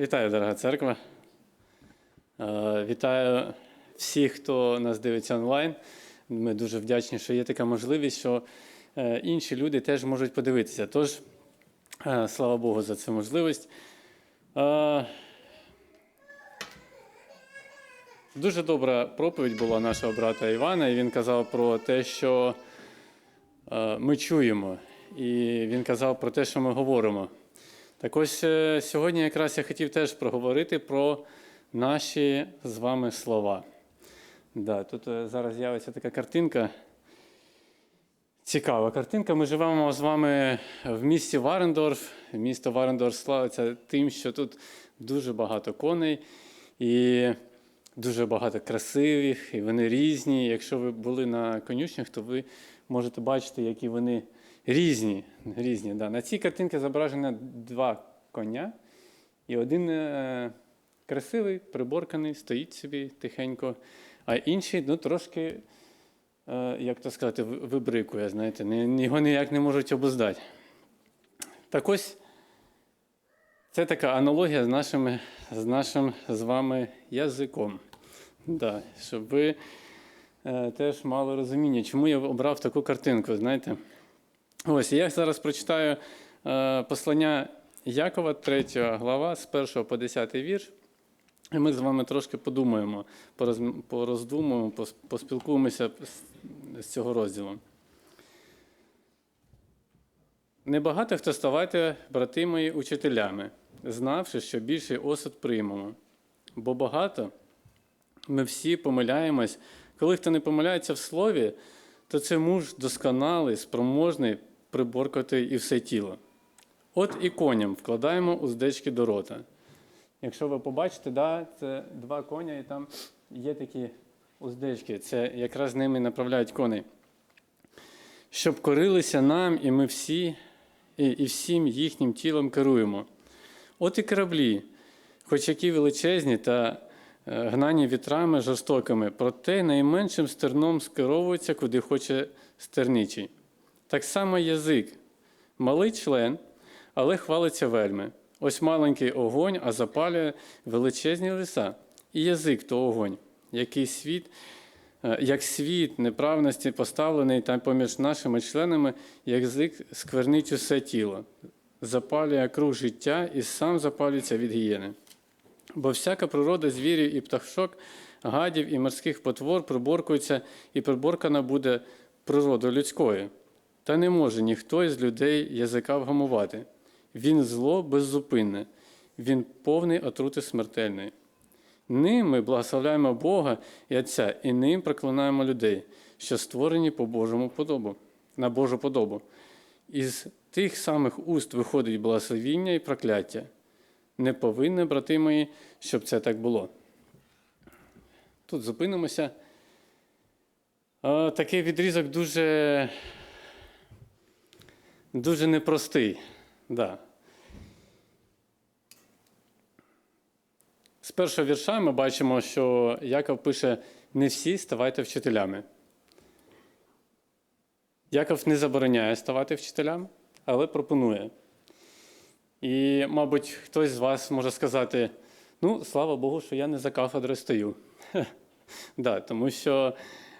Вітаю, дорога церква. Е, Вітаю всіх, хто нас дивиться онлайн. Ми дуже вдячні, що є така можливість, що е, інші люди теж можуть подивитися. Тож, е, слава Богу, за цю можливість. Дуже добра проповідь була нашого брата Івана, і він казав про те, що ми чуємо, і він казав про те, що ми говоримо. Так ось е, сьогодні якраз я хотів теж проговорити про наші з вами слова. Да, тут е, зараз з'явиться така картинка. Цікава картинка. Ми живемо з вами в місті Варендорф. Місто Варендорф славиться тим, що тут дуже багато коней і дуже багато красивих, і вони різні. Якщо ви були на конюшнях, то ви можете бачити, які вони різні. різні да. На цій картинці зображено два коня, і один е, красивий, приборканий, стоїть собі тихенько, а інший ну, трошки, е, як то сказати, вибрикує, знаєте, його ніяк не можуть обуздати. Так ось це така аналогія з, нашими, з нашим з вами язиком. Да, щоб ви теж мали розуміння, чому я обрав таку картинку. Знаєте? Ось я зараз прочитаю е, послання Якова, 3 глава, з 1 по 10 вірш. І ми з вами трошки подумаємо, пороздумуємо, поспілкуємося з цього розділу. Небагато хто ставайте, брати мої, учителями, знавши, що більший осуд приймемо. Бо багато ми всі помиляємось. Коли хто не помиляється в слові, то це муж досконалий, спроможний приборкати і все тіло. От і коням вкладаємо уздечки до рота. Якщо ви побачите, да, це два коня, і там є такі уздечки. Це якраз ними направляють коней. Щоб корилися нам, і ми всі, і, і всім їхнім тілом керуємо. От і кораблі, хоч які величезні та гнані вітрами жорстокими, проте найменшим стерном скеровуються, куди хоче стерничий. Так само язик, малий член, але хвалиться вельми. Ось маленький огонь, а запалює величезні ліса. І язик то огонь, який світ, е, як світ неправності поставлений там поміж нашими членами, язик сквернить усе тіло, запалює круг життя і сам запалюється від гієни. Бо всяка природа звірів і пташок, гадів і морських потвор приборкується, і приборкана буде природою людською. Та не може ніхто із людей язика вгамувати. Він зло беззупинне, він повний отрути смертельної. Ним ми благословляємо Бога і Отця, і ним проклинаємо людей, що створені по Божому подобу, на Божу подобу. Із тих самих уст виходить благословіння і прокляття. Не повинні, брати мої, щоб це так було. Тут зупинимося. Е, Такий відрізок дуже, дуже непростий. Да. З першого вірша ми бачимо, що Яков пише: не всі ставайте вчителями. Яков не забороняє ставати вчителями, але пропонує. І, мабуть, хтось з вас може сказати: ну, слава Богу, що я не за кафедрою стою. да, тому що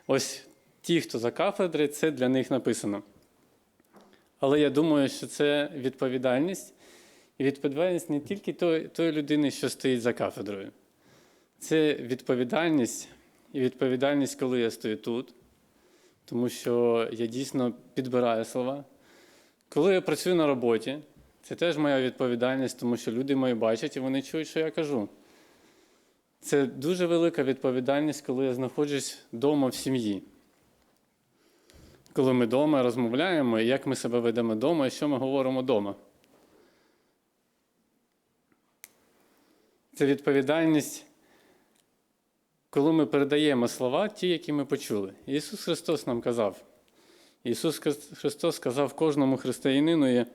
ось ті, хто за кафедри, це для них написано. Але я думаю, що це відповідальність, і відповідальність не тільки тої, тої людини, що стоїть за кафедрою. Це відповідальність і відповідальність, коли я стою тут, тому що я дійсно підбираю слова. Коли я працюю на роботі, це теж моя відповідальність, тому що люди мої бачать і вони чують, що я кажу. Це дуже велика відповідальність, коли я знаходжусь вдома в сім'ї. Коли ми вдома розмовляємо, як ми себе ведемо вдома, і що ми говоримо вдома. Це відповідальність, коли ми передаємо слова, ті, які ми почули. Ісус Христос нам казав. Ісус Христос сказав кожному християнину,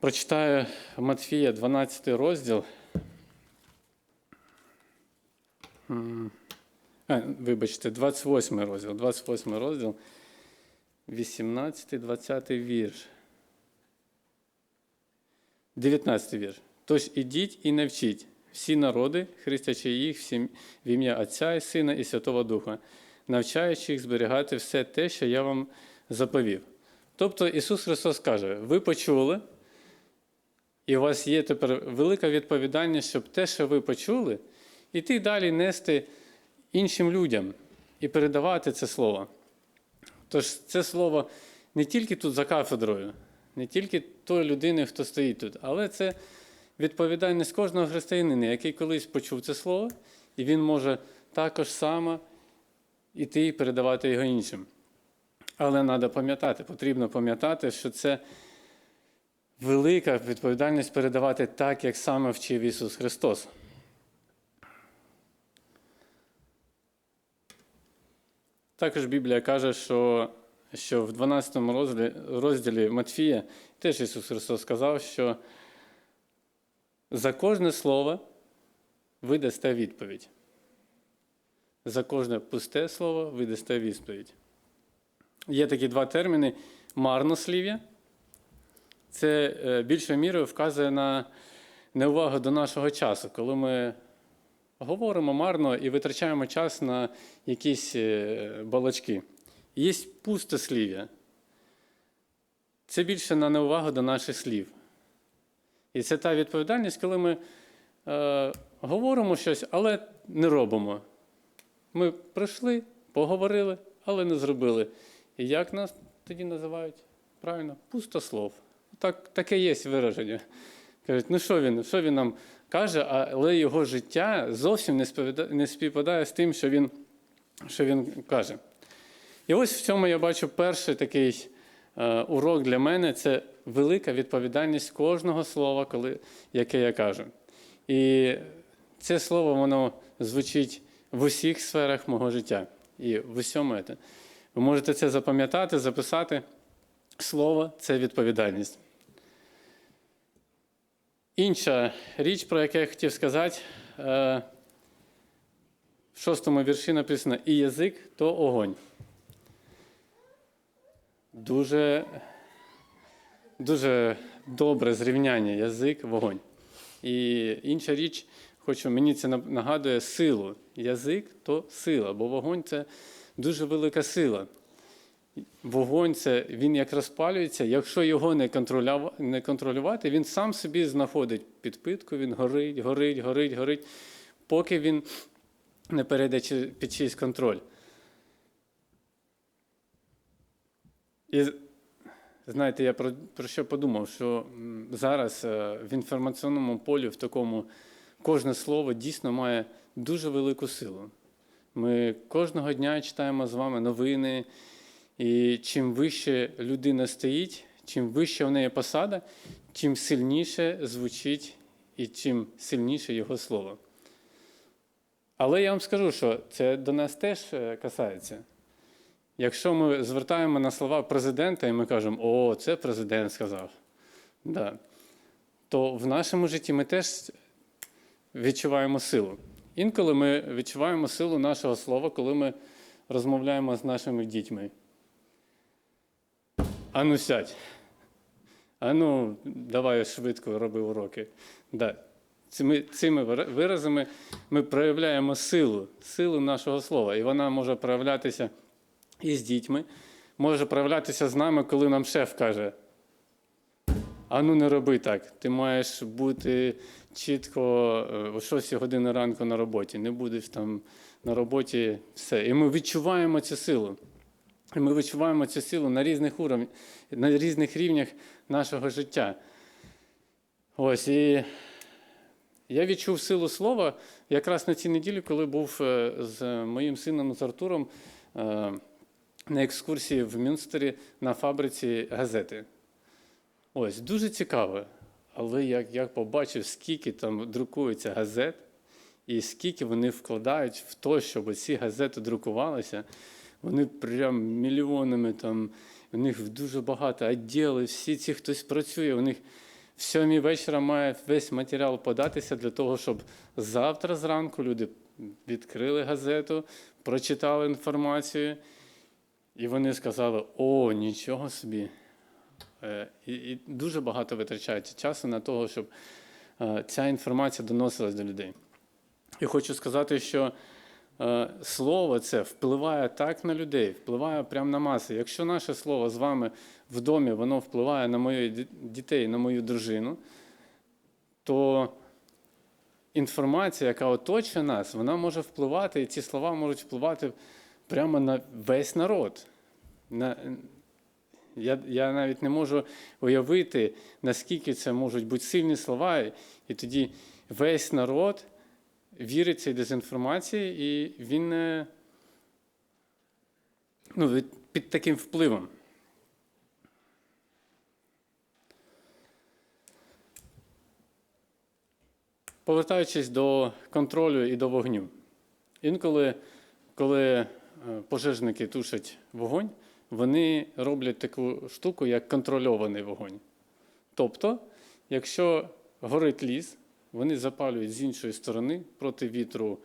прочитаю Матфія 12 розділ. А, вибачте, 28 розділ, 28 розділ, 18, 20 вірш. 19 вірш. Тож ідіть і навчіть всі народи, хрестячи їх в ім'я Отця і Сина і Святого Духа, навчаючи їх зберігати все те, що я вам заповів. Тобто Ісус Христос каже: ви почули, і у вас є тепер велика відповідальність, щоб те, що ви почули, іти далі нести іншим людям і передавати це слово. Тож це слово не тільки тут за кафедрою, не тільки тої людини, хто стоїть тут, але це відповідальність кожного християнина, який колись почув це слово, і він може також само іти і передавати його іншим. Але треба пам'ятати, потрібно пам'ятати, що це велика відповідальність передавати так, як саме вчив Ісус Христос. Також Біблія каже, що, що в 12 розділі, розділі Матфія теж Ісус Христос сказав, що за кожне слово ви дасте відповідь. За кожне пусте слово ви дасте відповідь. Є такі два терміни: марнослів'я. Це е, більшою мірою вказує на неувагу до нашого часу, коли ми говоримо марно і витрачаємо час на якісь е, балачки. Є пустослів'я. Це більше на неувагу до наших слів. І це та відповідальність, коли ми е, говоримо щось, але не робимо. Ми прийшли, поговорили, але не зробили. І як нас тоді називають? Правильно, пустослов. Так, таке є вираження. Кажуть, ну що він, що він нам каже, але його життя зовсім не не співпадає з тим, що він, що він каже. І ось в цьому я бачу перший такий е, урок для мене це велика відповідальність кожного слова, коли, яке я кажу. І це слово воно звучить в усіх сферах мого життя. І в усьому це. Ви можете це запам'ятати, записати. Слово це відповідальність. Інша річ, про яку я хотів сказати, е, в шостому вірші написано: і язик то огонь. Дуже, дуже добре зрівняння язик вогонь. І інша річ, хочу, мені це нагадує силу. Язик то сила, бо вогонь це дуже велика сила. Вогонь це він як розпалюється, якщо його не не контролювати, він сам собі знаходить підпитку, він горить, горить, горить, горить, поки він не перейде під чийсь контроль. І знаєте, я про, про що подумав, що зараз в інформаційному полі в такому кожне слово дійсно має дуже велику силу. Ми кожного дня читаємо з вами новини. І чим вище людина стоїть, чим вища в неї посада, тим сильніше звучить і чим сильніше його слово. Але я вам скажу, що це до нас теж касається. Якщо ми звертаємо на слова президента і ми кажемо, о, це президент сказав, да, то в нашому житті ми теж відчуваємо силу. Інколи ми відчуваємо силу нашого слова, коли ми розмовляємо з нашими дітьми. Ану сядь. Ану, давай швидко роби уроки. Да. Цими, цими виразами ми проявляємо силу, силу нашого слова. І вона може проявлятися і з дітьми, може проявлятися з нами, коли нам шеф каже: Ану, не роби так. Ти маєш бути чітко е, о 6 години ранку на роботі. Не будеш там на роботі все. І ми відчуваємо цю силу. І ми відчуваємо цю силу на різних уровнях, на різних рівнях нашого життя. Ось і я відчув силу слова якраз на цій неділі, коли був е, з моїм сином з Артуром е, на екскурсії в Мюнстері на фабриці газети. Ось, дуже цікаво. Але як я побачив, скільки там друкується газет, і скільки вони вкладають в те, щоб ці газети друкувалися. Вони прям мільйонами там, у них дуже багато відділи, всі ці хтось працює, у них в сьомій вечора має весь матеріал податися для того, щоб завтра зранку люди відкрили газету, прочитали інформацію, і вони сказали: о, нічого собі. Е, і, і дуже багато витрачається часу на того, щоб е, ця інформація доносилась до людей. І хочу сказати, що слово це впливає так на людей, впливає прямо на маси. Якщо наше слово з вами в домі, воно впливає на моїх дітей, на мою дружину, то інформація, яка оточує нас, вона може впливати, і ці слова можуть впливати прямо на весь народ. На, я, я навіть не можу уявити, наскільки це можуть бути сильні слова, і тоді весь народ вірить цій дезінформації, і він ну, під таким впливом. Повертаючись до контролю і до вогню. Інколи, коли е, пожежники тушать вогонь, вони роблять таку штуку, як контрольований вогонь. Тобто, якщо горить ліс, вони запалюють з іншої сторони проти вітру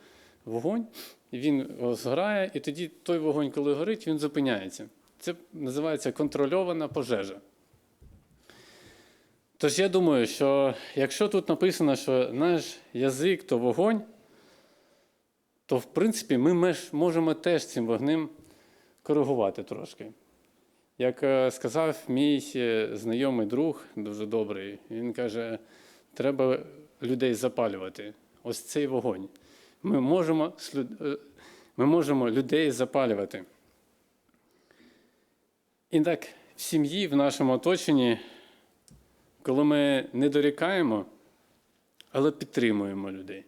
вогонь, він згорає, і тоді той вогонь, коли горить, він зупиняється. Це називається контрольована пожежа. Тож я думаю, що якщо тут написано, що наш язик то вогонь, то в принципі ми можемо теж цим вогнем коригувати трошки. Як е, сказав мій е, знайомий друг, дуже добрий, він каже, треба людей запалювати. Ось цей вогонь. Ми можемо, е, ми можемо людей запалювати. І так, в сім'ї, в нашому оточенні, коли ми не дорікаємо, але підтримуємо людей.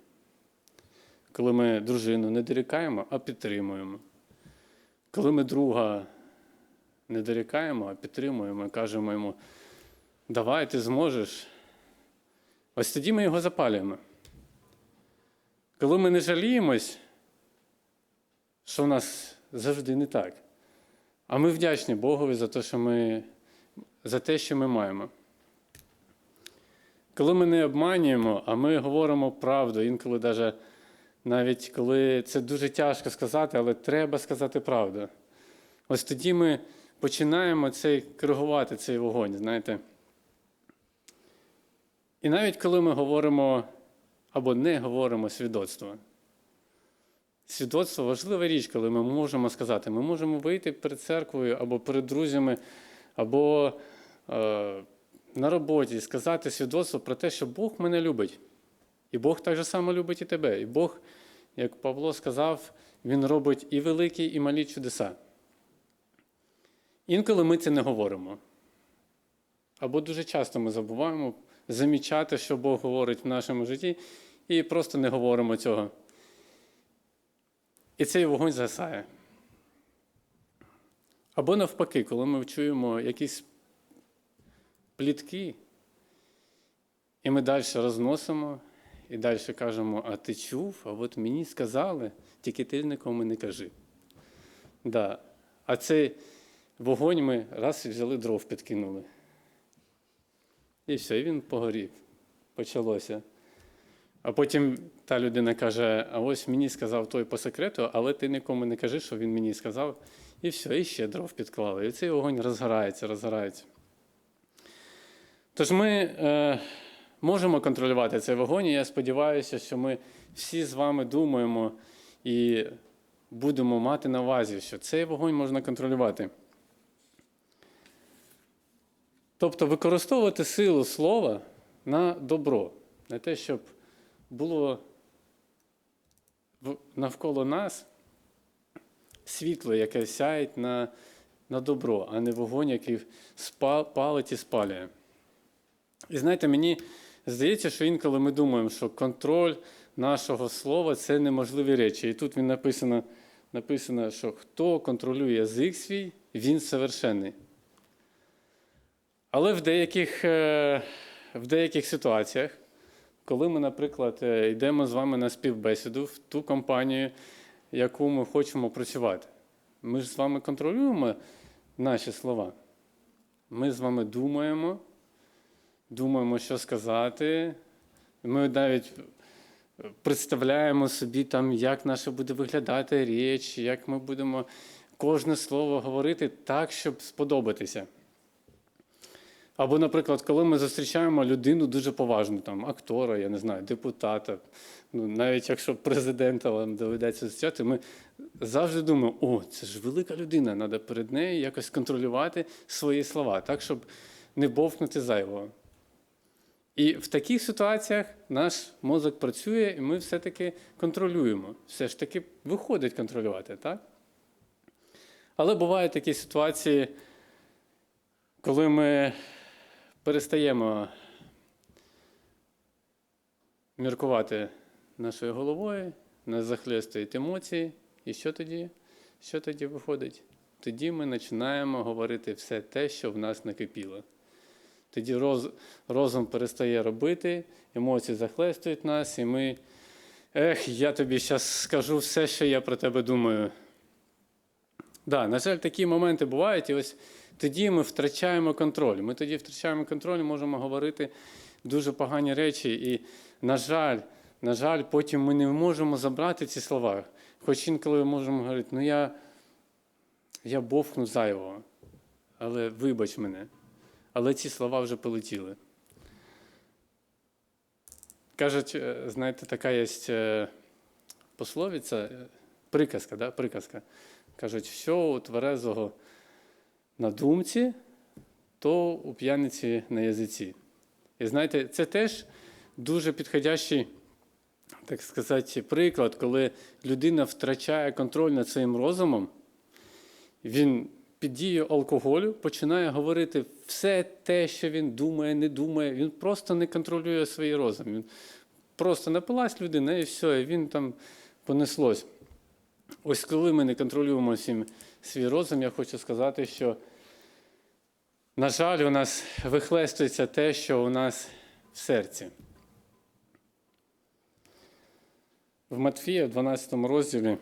Коли ми дружину не дорікаємо, а підтримуємо. Коли ми друга не дорікаємо, а підтримуємо і кажемо йому, давай, ти зможеш. Ось тоді ми його запалюємо. Коли ми не жаліємось, що в нас завжди не так. А ми вдячні Богові за те, що ми, за те, що ми маємо. Коли ми не обманюємо, а ми говоримо правду, інколи навіть, навіть коли це дуже тяжко сказати, але треба сказати правду. Ось тоді ми починаємо цей коригувати цей вогонь, знаєте. І навіть коли ми говоримо або не говоримо свідоцтво. Свідоцтво важлива річ, коли ми можемо сказати, ми можемо вийти перед церквою або перед друзями, або е, на роботі сказати свідоцтво про те, що Бог мене любить. І Бог так же само любить і тебе. І Бог, як Павло сказав, Він робить і великі, і малі чудеса. Інколи ми це не говоримо. Або дуже часто ми забуваємо замічати, що Бог говорить в нашому житті, і просто не говоримо цього. І цей вогонь згасає. Або навпаки, коли ми чуємо якісь плітки, і ми далі розносимо, і далі кажемо, а ти чув, а от мені сказали, тільки ти нікому не кажи. Да. А цей вогонь ми раз і взяли дров підкинули. І все, і він погорів. Почалося. А потім та людина каже: а ось мені сказав той по секрету, але ти нікому не кажи, що він мені сказав. І все, і ще дров підклали. І цей вогонь розгорається, розгорається. Тож ми е, можемо контролювати цей вогонь, і я сподіваюся, що ми всі з вами думаємо і будемо мати на увазі, що цей вогонь можна контролювати. Тобто використовувати силу слова на добро, на те, щоб було навколо нас світло, яке сяє на, на добро, а не вогонь, який спа- палить і спалює. І знаєте, мені здається, що інколи ми думаємо, що контроль нашого слова це неможливі речі. І тут він написано, написано, що хто контролює язик свій, він совершенний. Але в деяких, е, в деяких ситуаціях, коли ми, наприклад, е, йдемо з вами на співбесіду в ту компанію, яку ми хочемо працювати, ми ж з вами контролюємо наші слова. Ми з вами думаємо, думаємо, що сказати. Ми навіть представляємо собі, там, як наша буде виглядати річ, як ми будемо кожне слово говорити так, щоб сподобатися. Або, наприклад, коли ми зустрічаємо людину дуже поважну, там, актора, я не знаю, депутата, ну, навіть якщо президента вам доведеться зустрічати, ми завжди думаємо, о, це ж велика людина, треба перед нею якось контролювати свої слова, так, щоб не бовкнути зайвого. І в таких ситуаціях наш мозок працює, і ми все-таки контролюємо. Все ж таки виходить контролювати, так? Але бувають такі ситуації, коли ми перестаємо міркувати нашою головою, нас захлестують емоції. І що тоді? Що тоді виходить? Тоді ми починаємо говорити все те, що в нас накипіло. Тоді роз, розум перестає робити, емоції захлестують нас, і ми. Ех, я тобі зараз скажу все, що я про тебе думаю. Да, на жаль, такі моменти бувають, і ось тоді ми втрачаємо контроль. Ми тоді втрачаємо контроль, можемо говорити дуже погані речі. І, на жаль, на жаль, потім ми не можемо забрати ці слова. Хоч інколи ми можемо говорити, ну я, я бовкну зайвого, але вибач мене. Але ці слова вже полетіли. Кажуть, е, знаєте, така є е, пословиця, е, приказка, да? приказка. Кажуть, що у тверезого на думці, то у п'яниці на язиці. І знаєте, це теж дуже підходящий, так сказати, приклад, коли людина втрачає контроль над своїм розумом, він під дією алкоголю починає говорити все те, що він думає, не думає. Він просто не контролює свій розум. Він просто напилась людина і все, і він там понеслось. Ось коли ми не контролюємо всім свій розум, я хочу сказати, що, на жаль, у нас вихлестується те, що у нас в серці. В Матфія, в 12 розділі,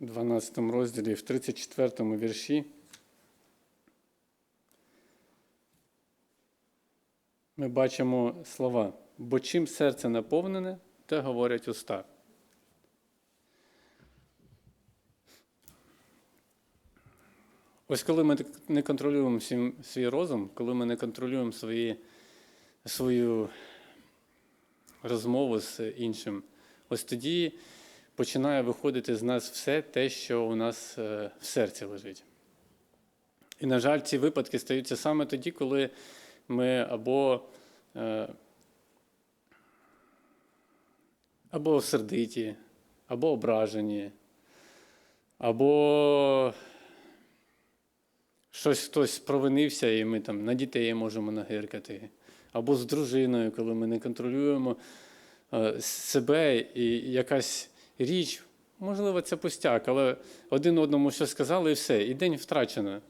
12 розділі, в 34 вірші, ми бачимо слова, бо чим серце наповнене, те говорять уста. Ось коли ми не контролюємо свій розум, коли ми не контролюємо свої, свою розмову з іншим, ось тоді починає виходити з нас все те, що у нас е, в серці лежить. І, на жаль, ці випадки стаються саме тоді, коли ми або е, або сердиті, або ображені, або щось хтось провинився, і ми там на дітей можемо нагиркати, або з дружиною, коли ми не контролюємо е, себе і якась річ, можливо, це пустяк, але один одному що сказали, і все, і день втрачено.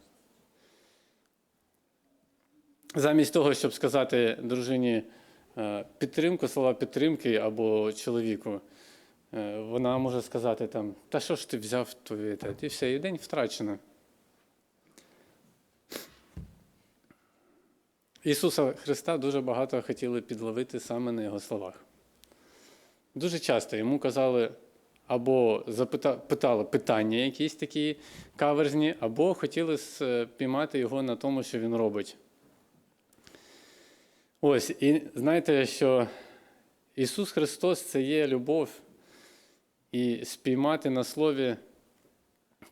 Замість того, щоб сказати дружині е, підтримку, слова підтримки або чоловіку, е, вона може сказати там, та що ж ти взяв твоє, і все, і день втрачено. Ісуса Христа дуже багато хотіли підловити саме на Його словах. Дуже часто йому казали, або запита, питання якісь такі каверзні, або хотіли спіймати його на тому, що він робить. Ось, і знаєте, що Ісус Христос це є любов, і спіймати на слові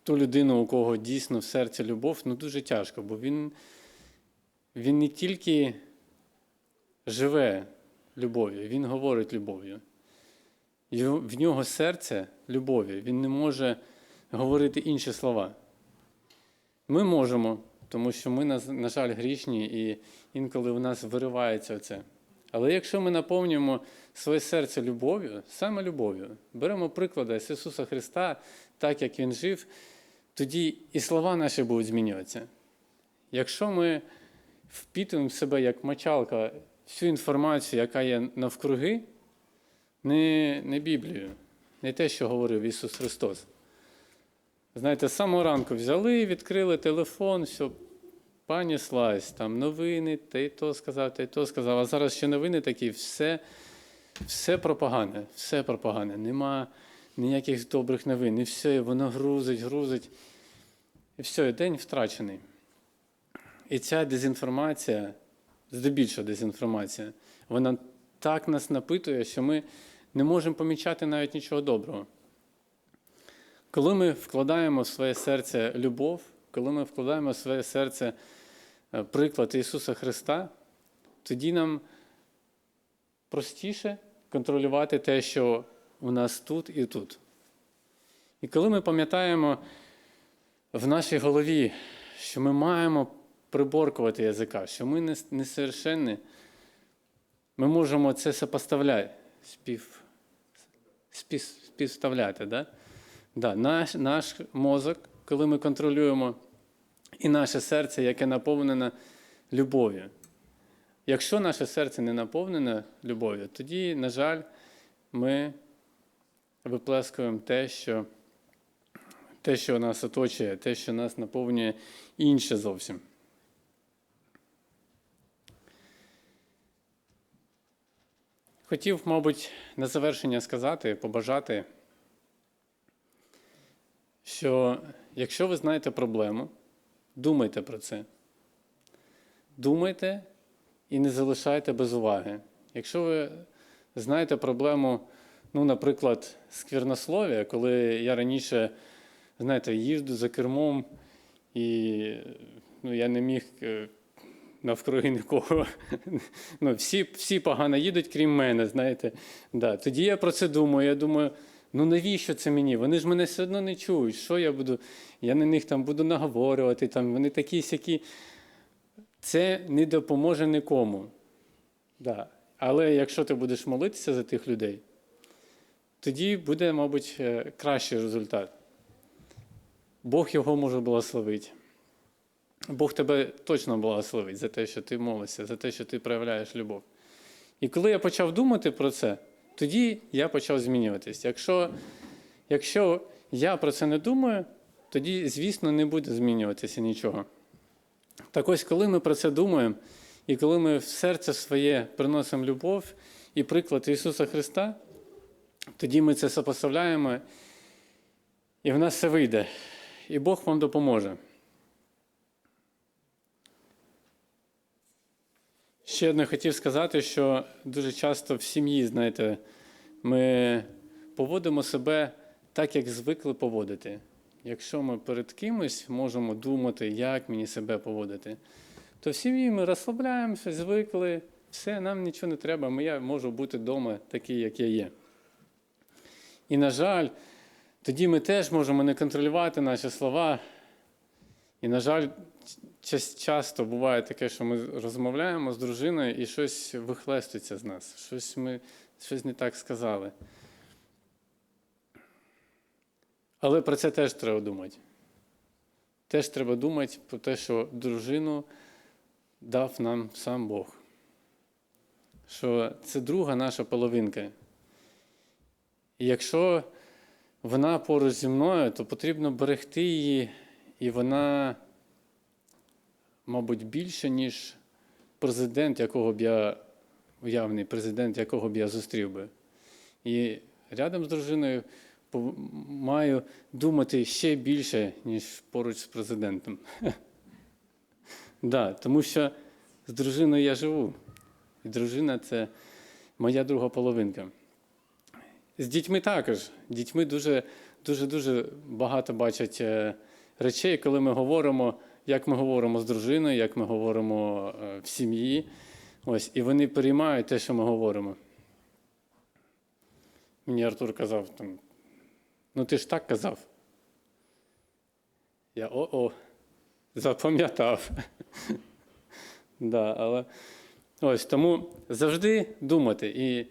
ту людину, у кого дійсно в серці любов, ну дуже тяжко, бо Він він не тільки живе любов'ю, він говорить любов'ю. В нього серце любові, він не може говорити інші слова. Ми можемо, тому що ми, на жаль, грішні, і інколи в нас виривається це. Але якщо ми наповнюємо своє серце любов'ю, саме любов'ю, беремо приклади з Ісуса Христа, так як Він жив, тоді і слова наші будуть змінюватися. Якщо ми впітуємо в себе як мочалка всю інформацію, яка є навкруги, не, не Біблію, не те, що говорив Ісус Христос. Знаєте, з самого ранку взяли, відкрили телефон, все, понеслась, там новини, та й то сказав, та й то сказав. А зараз ще новини такі, все все пропагане, все пропагане. Нема ніяких добрих новин. І все, воно грузить, грузить. І все, і день втрачений. І ця дезінформація, здебільшого дезінформація, вона так нас напитує, що ми не можемо помічати навіть нічого доброго. Коли ми вкладаємо в своє серце любов, коли ми вкладаємо в своє серце е, приклад Ісуса Христа, тоді нам простіше контролювати те, що у нас тут і тут. І коли ми пам'ятаємо в нашій голові, що ми маємо приборкувати язика, що ми не- несовершенні, ми можемо це сопоставляти, спів, спів, співставляти. Да? Да, наш, наш мозок, коли ми контролюємо, і наше серце, яке наповнене любов'ю. Якщо наше серце не наповнене любов'ю, тоді, на жаль, ми виплескуємо те, що, те, що нас оточує, те, що нас наповнює інше зовсім. Хотів, мабуть, на завершення сказати, побажати, що якщо ви знаєте проблему, думайте про це. Думайте і не залишайте без уваги. Якщо ви знаєте проблему, ну, наприклад, сквернослов'я, коли я раніше, знаєте, їжджу за кермом і ну, я не міг е, навкруги нікого. Ну, всі, всі погано їдуть, крім мене, знаєте. Да. Тоді я про це думаю. Я думаю, ну навіщо це мені? Вони ж мене все одно не чують. Що я буду? Я на них там буду наговорювати, там, вони такі сякі. Це не допоможе нікому. Да. Але якщо ти будеш молитися за тих людей, тоді буде, мабуть, е, кращий результат. Бог його може благословити. Бог тебе точно благословить за те, що ти молишся, за те, що ти проявляєш любов. І коли я почав думати про це, тоді я почав змінюватись. Якщо, якщо я про це не думаю, тоді, звісно, не буде змінюватися нічого. Так ось, коли ми про це думаємо, і коли ми в серце своє приносимо любов і приклад Ісуса Христа, тоді ми це сопоставляємо, і в нас все вийде. І Бог вам допоможе. Ще одне хотів сказати, що дуже часто в сім'ї, знаєте, ми поводимо себе так, як звикли поводити. Якщо ми перед кимось можемо думати, як мені себе поводити, то в сім'ї ми розслабляємося, звикли, все, нам нічого не треба, я можу бути вдома такий, як я є. І, на жаль, тоді ми теж можемо не контролювати наші слова. І, на жаль, часто буває таке, що ми розмовляємо з дружиною і щось вихлестується з нас, щось ми щось не так сказали. Але про це теж треба думати. Теж треба думати про те, що дружину дав нам сам Бог. Що це друга наша половинка. І якщо вона поруч зі мною, то потрібно берегти її, і вона, мабуть, більше, ніж президент, якого б я, уявний президент, якого б я зустрів би. І рядом з дружиною маю думати ще більше, ніж поруч з президентом. Да, тому що з дружиною я живу. І дружина це моя друга половинка. З дітьми також. Дітьми дуже дуже дуже багато бачать е, речей, коли ми говоримо, як ми говоримо з дружиною, як ми говоримо е, в сім'ї. Ось, і вони переймають те, що ми говоримо. Мені Артур казав, там, ну ти ж так казав. Я о-о, запам'ятав. да, але ось тому завжди думати. І,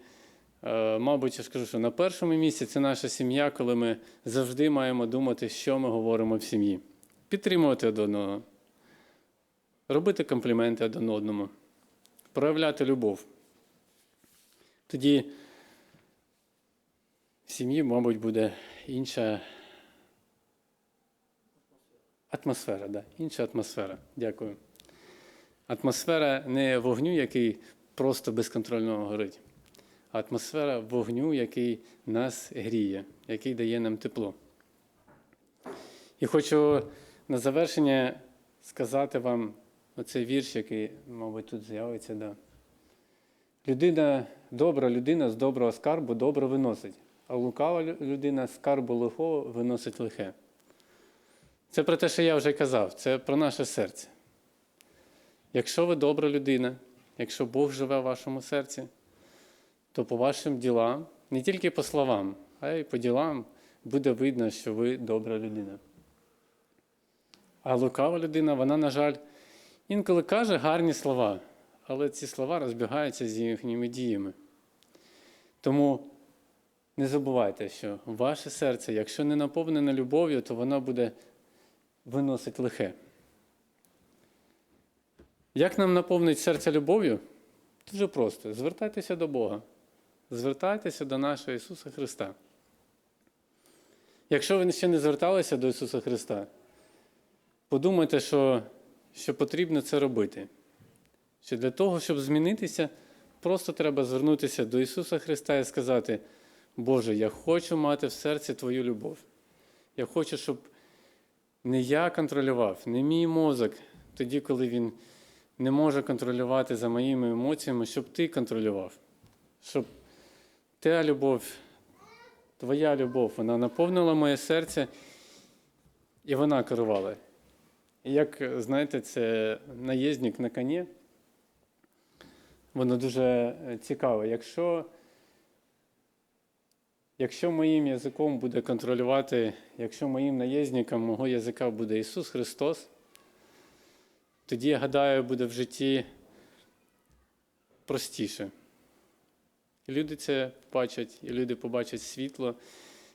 мабуть, я скажу, що на першому місці це наша сім'я, коли ми завжди маємо думати, що ми говоримо в сім'ї. Підтримувати один одного, робити компліменти один одному, проявляти любов. Тоді в сім'ї, мабуть, буде інша атмосфера. Да? Інша атмосфера. Дякую. Атмосфера не вогню, який просто безконтрольно горить, атмосфера вогню, який нас гріє, який дає нам тепло. І хочу на завершення сказати вам оцей вірш, який, мабуть, тут з'явиться, да. Людина, добра людина з доброго скарбу добре виносить, а лукава людина з скарбу лихого виносить лихе. Це про те, що я вже казав, це про наше серце. Якщо ви добра людина, якщо Бог живе в вашому серці, то по вашим ділам, не тільки по словам, а й по ділам буде видно, що ви добра людина. А лукава людина, вона, на жаль, інколи каже гарні слова, але ці слова розбігаються з їхніми діями. Тому не забувайте, що ваше серце, якщо не наповнене любов'ю, то воно буде виносить лихе. Як нам наповнить серце любов'ю? Дуже просто. Звертайтеся до Бога. Звертайтеся до нашого Ісуса Христа. Якщо ви ще не зверталися до Ісуса Христа, подумайте, що, що потрібно це робити. Що для того, щоб змінитися, просто треба звернутися до Ісуса Христа і сказати: Боже, я хочу мати в серці Твою любов. Я хочу, щоб не я контролював, не мій мозок, тоді, коли він не може контролювати за моїми емоціями, щоб ти контролював. Щоб та любов, твоя любов, вона наповнила моє серце, і вона керувала. Як, знаєте, це наїзник на коні, воно дуже е, цікаве. Якщо, якщо моїм язиком буде контролювати, якщо моїм наїзником мого язика буде Ісус Христос, тоді, я гадаю, буде в житті простіше. І люди це бачать, і люди побачать світло,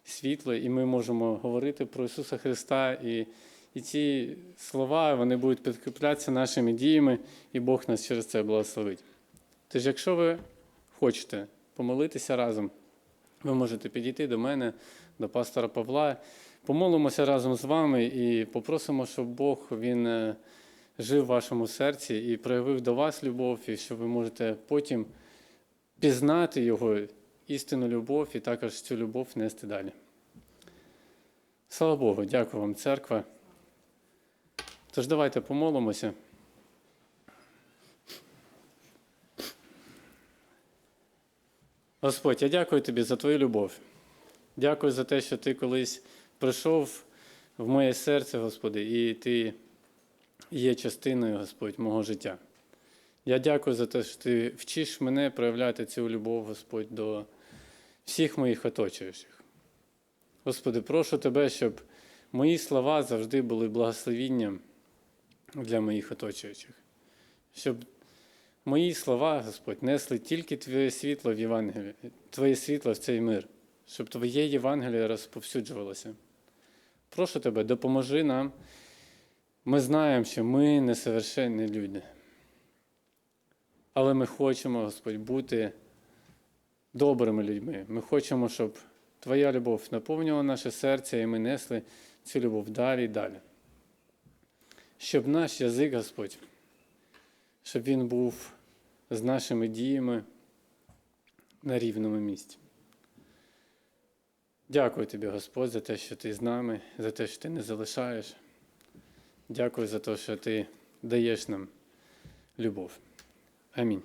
світло, і ми можемо говорити про Ісуса Христа. І, і ці слова вони будуть підкріплятися нашими діями, і Бог нас через це благословить. Тож, якщо ви хочете помолитися разом, ви можете підійти до мене, до пастора Павла, помолимося разом з вами і попросимо, щоб Бог він е, жив в вашому серці і проявив до вас любов, і що ви можете потім пізнати Його істинну любов і також цю любов нести далі. Слава Богу, дякую вам, церква. Тож давайте помолимося. Господь, я дякую тобі за твою любов. Дякую за те, що ти колись прийшов в моє серце, Господи, і ти є частиною, Господь, мого життя. Я дякую за те, що ти вчиш мене проявляти цю любов, Господь, до всіх моїх оточуючих. Господи, прошу Тебе, щоб мої слова завжди були благословінням для моїх оточуючих. Щоб мої слова, Господь, несли тільки Твоє світло в Євангелії, Твоє світло в цей мир, щоб Твоє Євангеліє розповсюджувалося. Прошу Тебе, допоможи нам. Ми знаємо, що ми несовершенні люди. Але ми хочемо, Господь, бути добрими людьми. Ми хочемо, щоб Твоя любов наповнювала наше серце, і ми несли цю любов далі і далі. Щоб наш язик, Господь, щоб він був з нашими діями на рівному місці. Дякую тобі, Господь, за те, що ти з нами, за те, що ти не залишаєш. Дякую за те, що ти даєш нам любов. Amin.